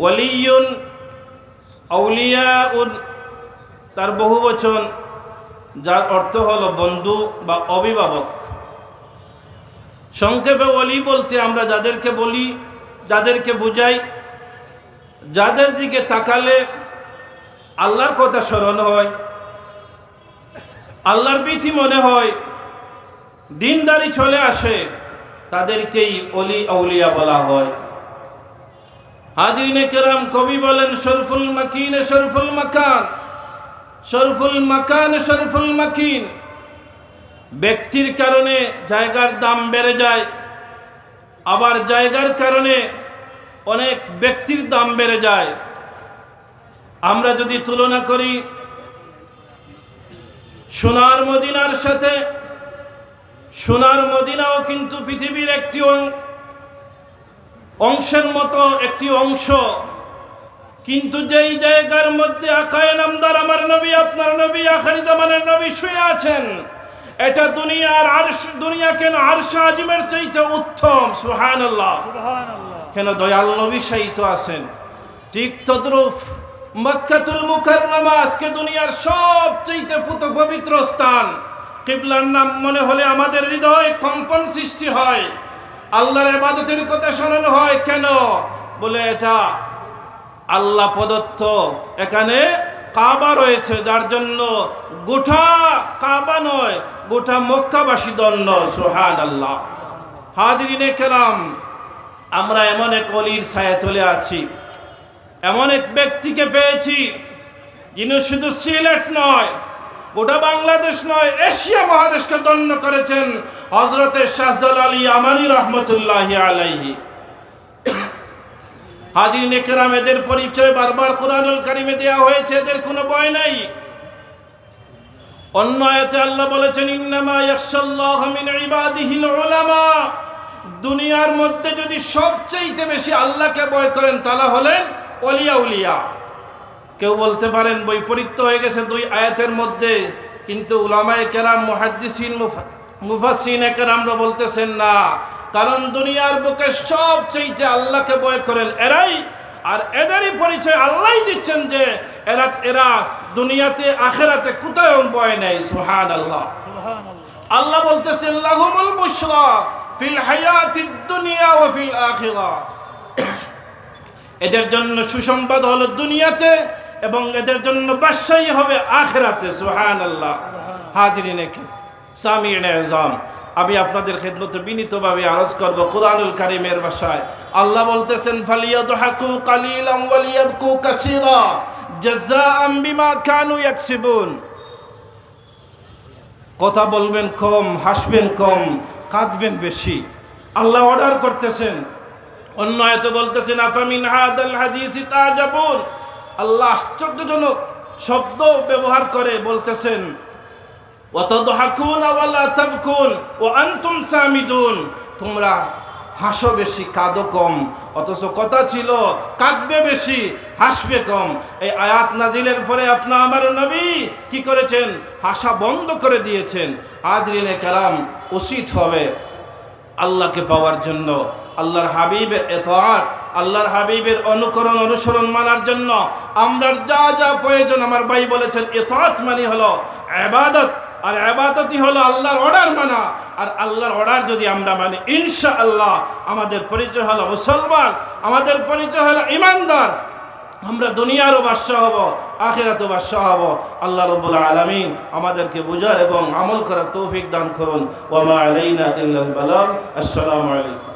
ওয়ালিউন আউলিয়াউন, তার বহু বচন, যার অর্থ হল বন্ধু বা অভিভাবক। সংক্ষেপে অলি বলতে আমরা যাদেরকে বলি, যাদেরকে বুঝাই, যাদের দিকে তাকালে আল্লাহর কথা স্মরণ হয়, আল্লাহর বিধি মনে হয়, দিনদারি চলে আসে, তাদেরকেই অলি আউলিয়া বলা হয়। হাজরিনে কেরাম কবি বলেন, শরফুল মাকিন শরফুল মাকান। শরফুল মাকান শরফুল মাকিন। ব্যক্তির কারণে জায়গার দাম বেড়ে যায়, আবার জায়গার কারণে অনেক ব্যক্তির দাম বেড়ে যায়। আমরা যদি তুলনা করি, সোনার মদিনার সাথে, সোনার মদিনাও কিন্তু পৃথিবীর একটি অং- অংশের মতো একটি অংশ। কিন্তু যেই জায়গার মধ্যে আকায় নামদার আমার নবী আপনার নবী আখারি জামানের নবী শুয়ে আছেন এটা দুনিয়ার আরশ দুনিয়া কেন আরশ আজিমের চাইতে উত্তম? সুবহানাল্লাহ। কেন দয়াল নবী সাহিত্য আছেন? ঠিক তদ্রুপ মক্কাতুল মুকাররমা আজকে দুনিয়ার সবচেয়ে পুত পবিত্র স্থান। কিবলার নাম মনে হলে আমাদের হৃদয় কম্পন সৃষ্টি হয়। আল্লাহর ইবাদতের কথা স্মরণ হয় কেন? বলে এটা আল্লাহ প্রদত্ত। এখানে কাবা রয়েছে, যার জন্য গোটা কাবা নয়, গোটা মক্কাবাসী দণ্ড সোহান আল্লাহ হাজরিনে কেরাম, আমরা এমন এক অলির ছায়া চলে আছি, এমন এক ব্যক্তিকে পেয়েছি, যিনি শুধু সিলেট নয় গোটা বাংলাদেশ নয়, এশিয়া মহাদেশকে দণ্ড করেছেন হজরতের শাহজাল আলী আমানি রহমতুল্লাহ আলাইহি। হাজির নেকেরাম, এদের পরিচয় বারবার কোরআনুল কারিমে দেওয়া হয়েছে, এদের কোনো ভয় নাই। অন্য আয়াতে আল্লাহ বলেছেন, ইন্নামা ইয়াখশাল্লাহ মিন ইবাদিহিল উলামা। দুনিয়ার মধ্যে যদি সবচেয়ে বেশি আল্লাহকে ভয় করেন তারা হলেন অলিয়া উলিয়া। কেউ বলতে পারেন বৈপরীত্য হয়ে গেছে দুই আয়াতের মধ্যে কিন্তু উলামায়ে কেরাম মুহাদ্দিসিন মুফা- মুফাসসিন কেরামরা বলতেছেন না কারণ দুনিয়ার বুকে সবচেয়ে আল্লাহকে ভয় করেন এরাই আর এদেরই পরিচয় আল্লাহই দিচ্ছেন যে এরা এরা দুনিয়াতে আখেরাতে কোথায় ভয় নেই সুহান আল্লাহ আল্লাহ বলতেছেন লাহুমুল বুশরা ফিল হায়াতিদ দুনিয়া ওয়া ফিল আখিরা। এদের জন্য সুসংবাদ হলো দুনিয়াতে এবং এদের জন্য বাদশাহী হবে আখেরাতে সুহান আল্লাহ হাজিরিনে এজাম আমি আপনাদের খেদমতে বিনীতভাবে আরজ করব কোরআনুল কারিমের ভাষায়। আল্লাহ বলতেছেন কথা বলবেন কম, হাসবেন কম, কাঁদবেন বেশি। আল্লাহ অর্ডার করতেছেন। অন্য এত বলতেছেন, আফামিন হাদিসি তাজাবুন? আল্লাহ আশ্চর্যজনক শব্দ ব্যবহার করে বলতেছেন তোমরা হাসো বেশি, কাঁদো কম, অথচ কথা ছিল কাঁদবে বেশি, হাসবে কম। এই আয়াত নাজিলের পরে আপনার আমার নবী কি করেছেন? হাসা বন্ধ করে দিয়েছেন। আজরিনে কালাম উচিত হবে আল্লাহকে পাওয়ার জন্য। আল্লাহর হাবিবের এতআত আল্লাহর হাবিবের অনুকরণ, অনুসরণ মানার জন্য আমরা যা যা প্রয়োজন, আমার ভাই বলেছেন এতআত মানে হলো আবাদত আর আবাদতই হলো আল্লাহর অর্ডার মানা। আর আল্লাহর অর্ডার যদি আমরা মানি ইনশা আল্লাহ আমাদের পরিচয় হলো মুসলমান, আমাদের পরিচয় হলো ইমানদার। আমরা দুনিয়ারও বাদশাহ হব, আখেরাতও বাদশাহ হব। আল্লাহ রব্বুল আলমিন আমাদেরকে বোঝার এবং আমল করার তৌফিক দান করুন। ওমা আলাইনা ইল্লাল বালাগ। আসসালামু আলাইকুম।